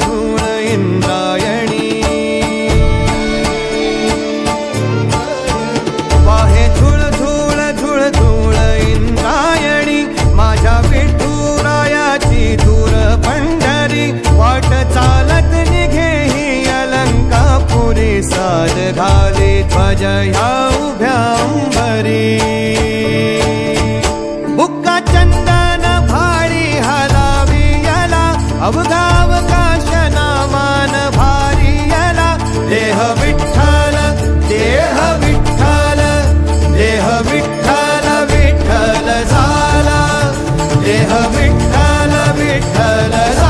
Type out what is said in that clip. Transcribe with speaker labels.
Speaker 1: धूळ इंद्रायणी वाहे धूळ धूळ धूळ धूळ इंद्रायणी माझ्या विठुरायाची दूर पंढरी। वाट चालत निघे ही अलंकापुरी। साद घाले ध्वज ह्या उभ्या उंबरी चंदन भारी हलावी याला अवघा kalara